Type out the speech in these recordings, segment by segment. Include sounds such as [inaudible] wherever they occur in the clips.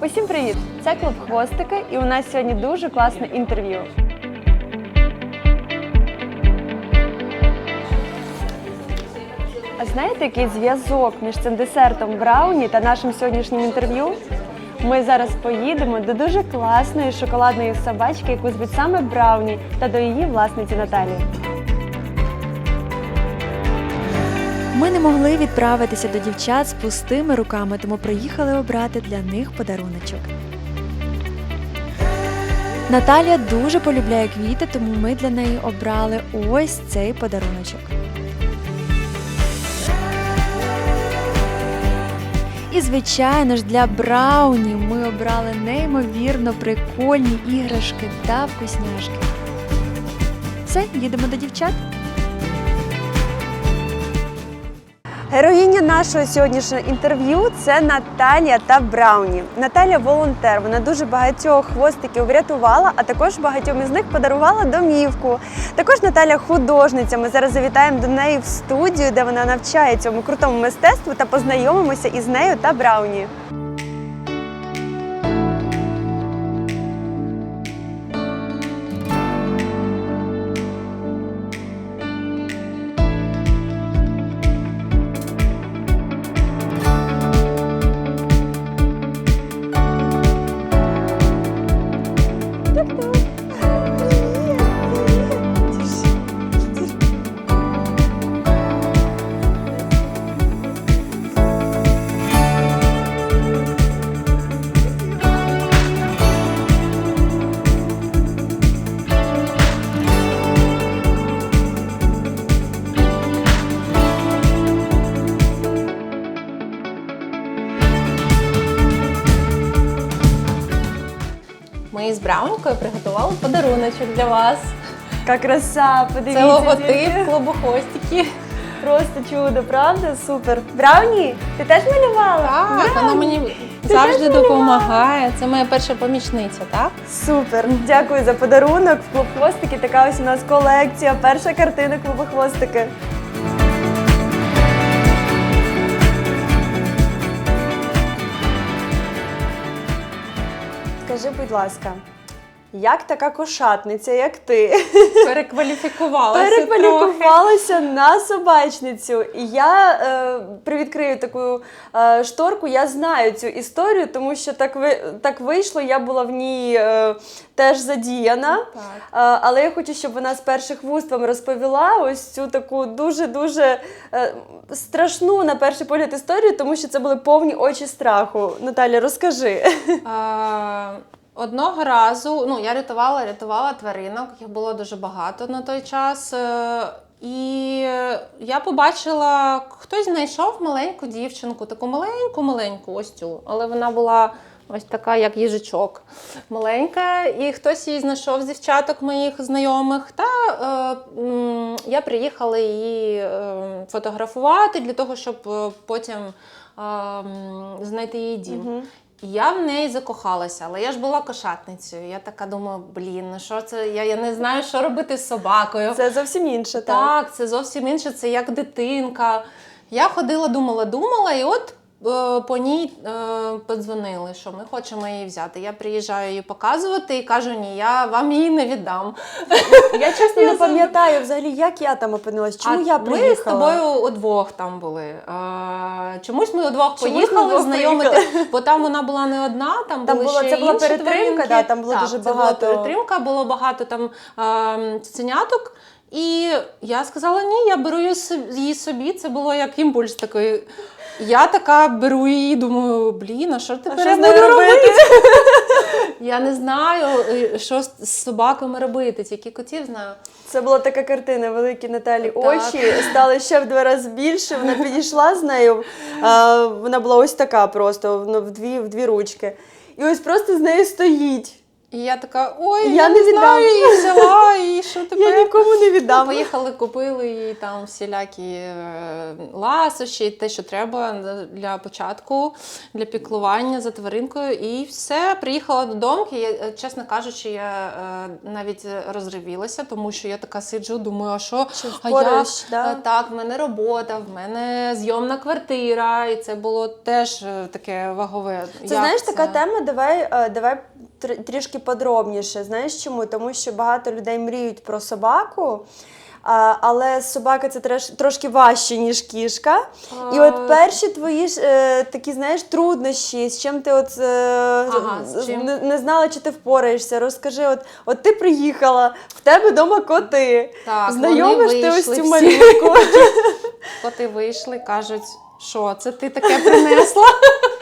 Усім привіт! Це клуб Хвостики, і у нас сьогодні дуже класне інтерв'ю. А знаєте, який зв'язок між цим десертом брауні та нашим сьогоднішнім інтерв'ю? Ми зараз поїдемо до дуже класної шоколадної собачки, яку звуть саме Брауні, та до її власниці Наталії. Ми не могли відправитися до дівчат з пустими руками, тому приїхали обрати для них подаруночок. Наталія дуже полюбляє квіти, тому ми для неї обрали ось цей подаруночок. І, звичайно ж, для Брауні ми обрали неймовірно прикольні іграшки та вкусняшки. Все, їдемо до дівчат. Героїня нашого сьогоднішнього інтерв'ю це Наталія та Брауні. Наталя волонтер. Вона дуже багатьох хвостиків врятувала, а також багатьом із них подарувала домівку. Також Наталя художниця. Ми зараз завітаємо до неї в студію, де вона навчає цьому крутому мистецтву та познайомимося із нею та Брауні. Браунькою приготували подаруночок для вас. Яка краса! Подивіться. Це логотип клубу хвостики. Просто чудо, правда? Супер. Брауні, ти теж малювала? Так, вона мені завжди допомагає. Це моя перша помічниця, так? Супер, дякую за подарунок. В клуб хвостики така ось у нас колекція. Перша картина клубу хвостики. Скажи, будь ласка, як така кошатниця, як ти, [laughs] Перекваліфікувалася трохи. на собачницю? І я е, привідкрию таку е, шторку. Я знаю цю історію, тому що так ви так вийшло. Я була в ній е, теж задіяна. Так. Е, але я хочу, щоб вона з перших вуст вам розповіла ось цю таку дуже дуже е, страшну на перший погляд історію, тому що це були повні очі страху. Наталя, розкажи. А, Одного разу ну, я рятувала, рятувала тваринок, їх було дуже багато на той час. Е, І я побачила, хтось знайшов маленьку дівчинку, таку маленьку-маленьку, ось цю. Але вона була ось така, як їжачок, маленька. І хтось її знайшов з дівчаток моїх знайомих. Та е, м, я приїхала її е, фотографувати для того, щоб е, потім е, знайти її дім. Я в неї закохалася, але я ж була кошатницею. Я така думаю, блін, ну що це? Я, я не знаю, що робити з собакою. Це зовсім інше, так. Так, це зовсім інше, це як дитинка. Я ходила, думала, думала, і от по ній е, подзвонили, що ми хочемо її взяти. Я приїжджаю її показувати і кажу, ні, я вам її не віддам. [laughs] Я чесно не пам'ятаю взагалі, як я там опинилась. Чому А я приїхала? Ми з тобою удвох там були. Е, чомусь ми удвох Чомусь поїхали знайомити, бо там вона була не одна, там, Там були ще це була інші перетримка, да, там було так, дуже це багато. Була перетримка, було багато там е, цуценяток. І я сказала, ні, я беру її собі. Це було як імпульс такий. Я така беру її, думаю, блін, а що тепер я з нею буду робити? робити? [laughs] Я не знаю, е, що з собаками робити, тільки котів знаю. Це була така картина, великі Наталі Так. очі стали ще в два рази більше. Вона підійшла з нею. А, вона була ось така просто, ну, в дві, в дві ручки. І ось просто з нею стоїть. І я така, ой, Я я, не не віддам. знаю, і взяла, і що [laughs] тепер? Я нікому не віддам. Поїхали, купили їй там всілякі е, ласощі, те, що треба для початку, для піклування за тваринкою. І все, приїхала додому. І, е, чесно кажучи, я е, навіть розривілася, тому що я така сиджу, думаю, а що Чи а впораєш, я, да? так, в мене робота, в мене зйомна квартира, і це було теж таке вагове. Це Як знаєш така тема. Давай, давай трішки подробніше. Знаєш чому? Тому що багато людей мріють про собаку. А, але собака це треш, трошки важче, ніж кішка. І от перші твої ж е, такі, знаєш, труднощі, з чим ти от е, Ага, з чим? Не, не знала, чи ти впораєшся. Розкажи, от, от ти приїхала, в тебе вдома коти. Так, Знайомиш ти ось цю всі. малютку. [laughs] Коти вийшли, кажуть, що це ти таке принесла? [laughs]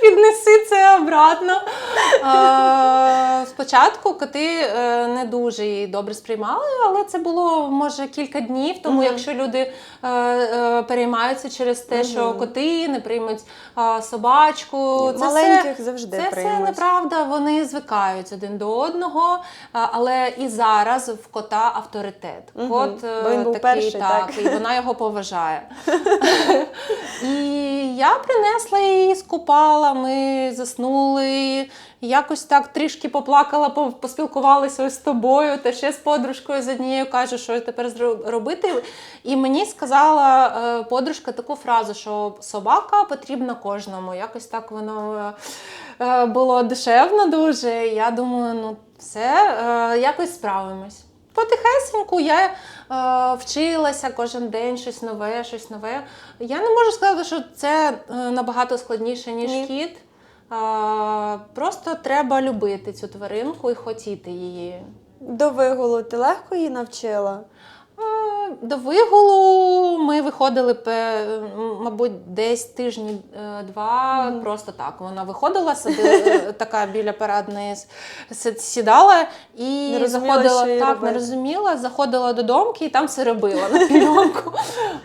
Піднеси це обратно. Спочатку коти е, не дуже її добре сприймали, але це було може кілька днів. Тому Мгм. якщо люди е, е, переймаються через те, що коти не приймуть собачку, це Маленьких все, завжди це все неправда. Вони звикають один до одного. Але і зараз в кота авторитет. Мгм. Кот такий, перший, так, так. і вона його поважає. [laughs] І я принесла її, скупала, ми заснули. Якось так трішки поплакала, поспілкувалася ось з тобою, та ще з подружкою з однією кажу, що тепер робити. І мені сказала е, подружка таку фразу, що собака потрібна кожному. Якось так воно е, було душевно дуже. Я думаю, ну все, е, якось справимось. Потихесеньку я е, вчилася кожен день щось нове, щось нове. Я не можу сказати, що це е, набагато складніше, ніж Ні. кіт. Е, просто треба любити цю тваринку і хотіти її. До вигулу ти легко її навчила? До вигулу ми виходили, мабуть, десь тижні е, два. Просто так. Вона виходила собі, е, [laughs] така біля парадної сідала і Не розуміла, заходила так, робити. не розуміла, заходила до домки і там все робила на пільонку.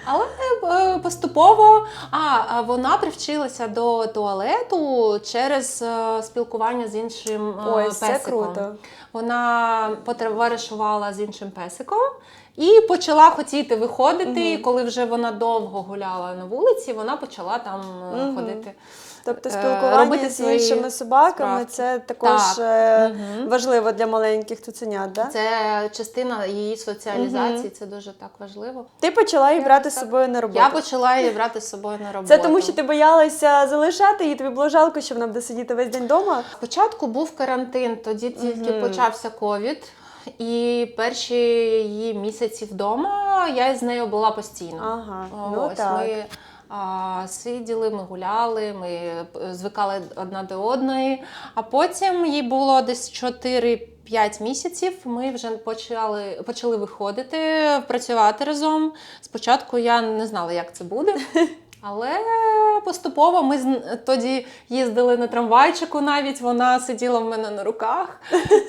Але е, поступово а, вона привчилася до туалету через спілкування з іншим Ой, це песиком. круто. Вона потоваришувала з іншим песиком і почала хотіти виходити. І коли вже вона довго гуляла на вулиці, вона почала там е, Мгм. ходити. Тобто Е, спілкування робити з свої іншими собаками справки. це також Так. е, Мгм. важливо для маленьких цуценят, да? Це частина її соціалізації, це дуже так важливо. Ти почала її брати з так- собою на роботу. Я почала її брати з собою на роботу. Це тому, що ти боялася залишати її, тобі було жалко, що вона буде сидіти весь день вдома? Спочатку був карантин, тоді тільки Мгм. почався ковід. І перші її місяці вдома я з нею була постійно. Ага, ну Ось так. ми а, сиділи, ми гуляли, ми звикали одна до одної. А потім їй було десь 4-5 місяців. Ми вже почали, почали виходити, працювати разом. Спочатку я не знала, як це буде. [laughs] Але поступово ми тоді їздили на трамвайчику, навіть вона сиділа в мене на руках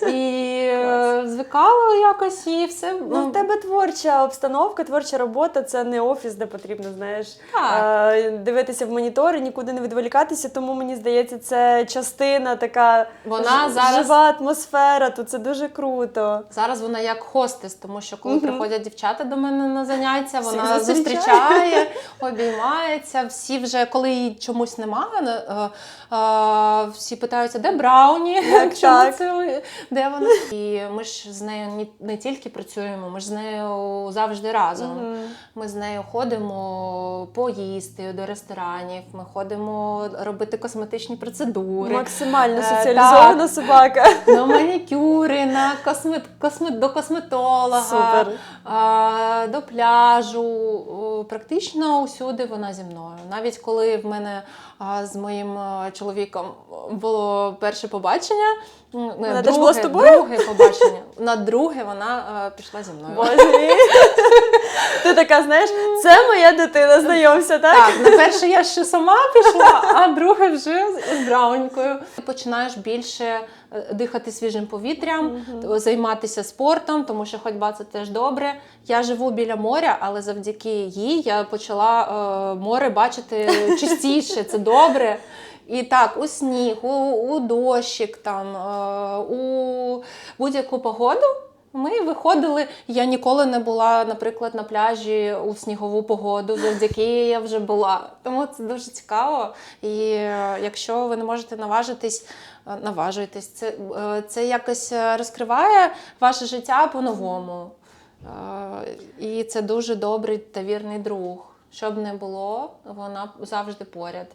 і е, звикала якось і все. Ну, в тебе творча обстановка, творча робота це не офіс, де потрібно, знаєш, Так. е, дивитися в монітори, нікуди не відволікатися. Тому мені здається, це частина така Вона ж- зараз- жива атмосфера. То це дуже круто. Зараз вона як хостес, тому що коли Мгм. приходять дівчата до мене на заняття, вона зустрічає. зустрічає, [laughs] обіймається. Всі вже, коли її чомусь немає, е, е, всі питаються, де Брауні? [laughs] Чому так? це де вона? І ми ж з нею не тільки працюємо, ми ж з нею завжди разом. Мгм. Ми з нею ходимо поїсти до ресторанів, ми ходимо робити косметичні процедури. Максимально Е, соціалізована собака. На манікюри, на космет, космет, до косметолога, Супер. до пляжу. Практично усюди вона зі мною. Навіть коли в мене з моїм чоловіком було перше побачення, Вона теж була з тобою? друге побачення. На друге вона а, пішла зі мною. Боже мій. [laughs] Ти така, знаєш, це моя дитина, знайомся, так? Так, на перше я ще сама пішла, а друге вже з браунькою. Ти починаєш більше е, дихати свіжим повітрям, т- займатися спортом, тому що ходьба це теж добре. Я живу біля моря, але завдяки їй я почала е, море бачити [laughs] частіше. Це добре. І так, у сніг, у, у дощик, там, е, у будь-яку погоду. Ми виходили. Я ніколи не була, наприклад, на пляжі у снігову погоду, завдяки я вже була. Тому це дуже цікаво. І е, якщо ви не можете наважитись, е, наважуйтесь. Це, це якось розкриває ваше життя по-новому. І це дуже добрий та вірний друг. Щоб не було, вона завжди поряд.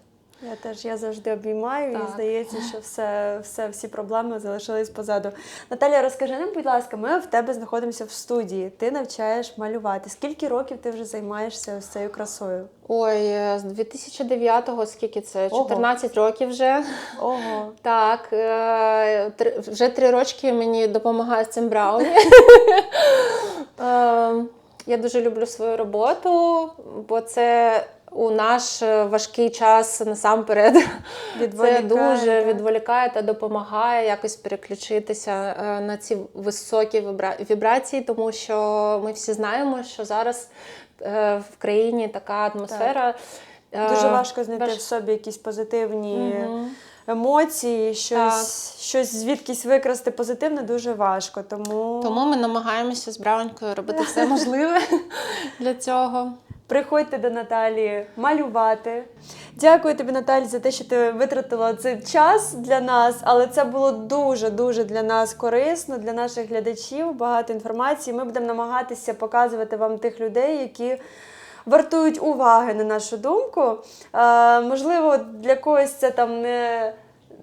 Я теж я завжди обіймаю Так. і здається, що все, все, всі проблеми залишились позаду. Наталя, розкажи нам, будь ласка, ми в тебе знаходимося в студії. Ти навчаєш малювати. Скільки років ти вже займаєшся ось цією красою? Ой, з 2009-го, скільки це? Ого. 14 років вже. Ого. Так, е, вже три рочки мені допомагає з цим брауні. [laughs] Е, Я дуже люблю свою роботу, бо це у наш е, важкий час насамперед. Це дуже так? відволікає та допомагає якось переключитися е, на ці високі вібрації, тому що ми всі знаємо, що зараз е, в країні така атмосфера. е, Дуже важко знайти важ- в собі якісь позитивні Мгм. емоції, щось, щось звідкись викрасти позитивне дуже важко. Тому, Тому ми намагаємося з Браунькою робити все [laughs] можливе для цього. Приходьте до Наталі малювати. Дякую тобі, Наталі, за те, що ти витратила цей час для нас, але це було дуже дуже для нас корисно, для наших глядачів. Багато інформації. Ми будемо намагатися показувати вам тих людей, які. Вартують уваги на нашу думку. Е, можливо, для когось це там не,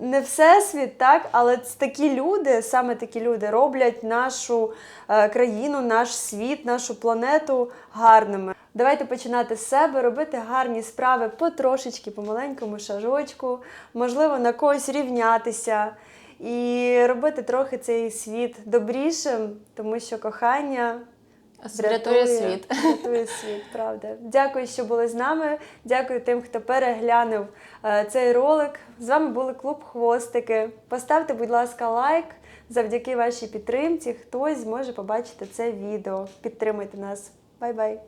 не всесвіт, так, але такі люди, саме такі люди, роблять нашу е, країну, наш світ, нашу планету гарними. Давайте починати з себе, робити гарні справи потрошечки, по маленькому шажочку, можливо, на когось рівнятися і робити трохи цей світ добрішим, тому що кохання Врятує світ. Врятує [laughs] світ, правда. Дякую, що були з нами. Дякую тим, хто переглянув е, цей ролик. З вами були клуб Хвостики. Поставте, будь ласка, лайк. Завдяки вашій підтримці хтось зможе побачити це відео. Підтримуйте нас. Бай-бай!